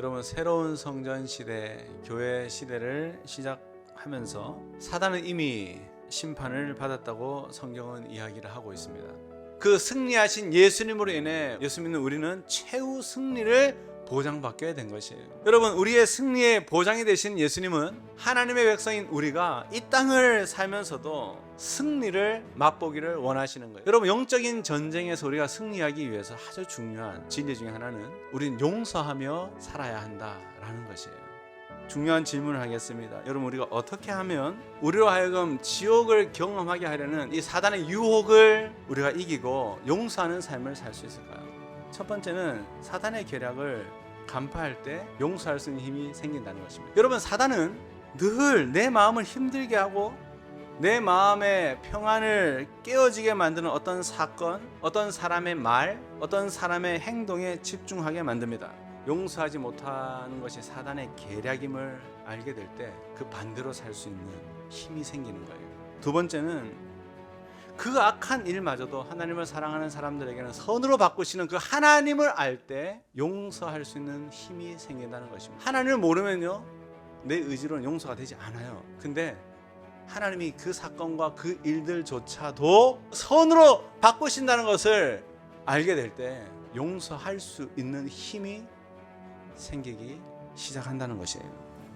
여러분 새로운 성전 시대, 교회 시대를 시작하면서 사단은 이미 심판을 받았다고 성경은 이야기를 하고 있습니다. 그 승리하신 예수님으로 인해 예수 믿는 우리는 최후 승리를 보장받게 된 것이에요. 여러분, 우리의 승리의 보장이 되신 예수님은 하나님의 백성인 우리가 이 땅을 살면서도 승리를 맛보기를 원하시는 거예요. 여러분, 영적인 전쟁에서 우리가 승리하기 위해서 아주 중요한 진리 중에 하나는 우린 용서하며 살아야 한다라는 것이에요. 중요한 질문을 하겠습니다. 여러분 우리가 어떻게 하면 우리로 하여금 지옥을 경험하게 하려는 이 사단의 유혹을 우리가 이기고 용서하는 삶을 살 수 있을까요? 첫 번째는 사단의 계략을 간파할 때 용서할 수 있는 힘이 생긴다는 것입니다. 여러분 사단은 늘 내 마음을 힘들게 하고 내 마음의 평안을 깨어지게 만드는 어떤 사건, 어떤 사람의 말, 어떤 사람의 행동에 집중하게 만듭니다. 용서하지 못하는 것이 사단의 계략임을 알게 될 때 그 반대로 살 수 있는 힘이 생기는 거예요. 두 번째는 그 악한 일마저도 하나님을 사랑하는 사람들에게는 선으로 바꾸시는 그 하나님을 알 때 용서할 수 있는 힘이 생긴다는 것입니다. 하나님을 모르면요. 내 의지로는 용서가 되지 않아요. 근데 하나님이 그 사건과 그 일들조차도 선으로 바꾸신다는 것을 알게 될 때 용서할 수 있는 힘이 생기기 시작한다는 것이에요.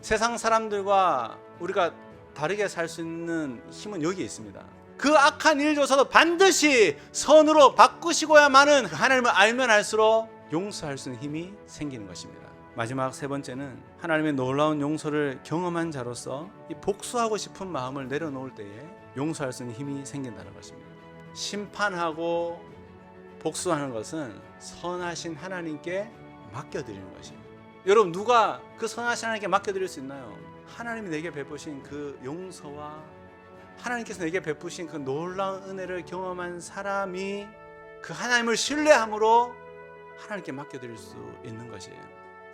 세상 사람들과 우리가 다르게 살 수 있는 힘은 여기에 있습니다. 그 악한 일조차도 반드시 선으로 바꾸시고야만은 그 하나님을 알면 알수록 용서할 수 있는 힘이 생기는 것입니다. 마지막 세 번째는 하나님의 놀라운 용서를 경험한 자로서 이 복수하고 싶은 마음을 내려놓을 때에 용서할 수 있는 힘이 생긴다는 것입니다. 심판하고 복수하는 것은 선하신 하나님께 맡겨드리는 것입니다. 여러분 누가 그 선하신 하나님께 맡겨드릴 수 있나요? 하나님이 내게 베푸신 그 용서와 하나님께서 내게 베푸신 그 놀라운 은혜를 경험한 사람이 그 하나님을 신뢰함으로 하나님께 맡겨드릴 수 있는 것이에요.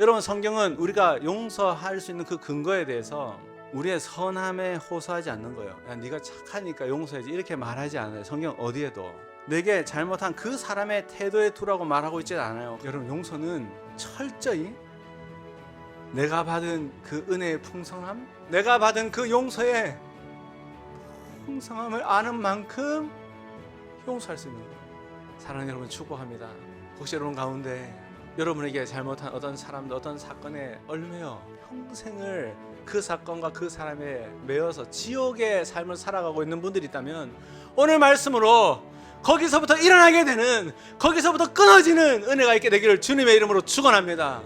여러분 성경은 우리가 용서할 수 있는 그 근거에 대해서 우리의 선함에 호소하지 않는 거예요. 야, 네가 착하니까 용서해야지 이렇게 말하지 않아요. 성경 어디에도 내게 잘못한 그 사람의 태도에 두라고 말하고 있지 않아요. 여러분 용서는 철저히 내가 받은 그 은혜의 풍성함, 내가 받은 그 용서의 풍성함을 아는 만큼 용서할 수 있는. 사랑하는 여러분 축복합니다. 혹시 여러분 가운데 여러분에게 잘못한 어떤 사람들 어떤 사건에 얽매여 평생을 그 사건과 그 사람에 매여서 지옥의 삶을 살아가고 있는 분들이 있다면 오늘 말씀으로 거기서부터 일어나게 되는 거기서부터 끊어지는 은혜가 있게 되기를 주님의 이름으로 축원합니다.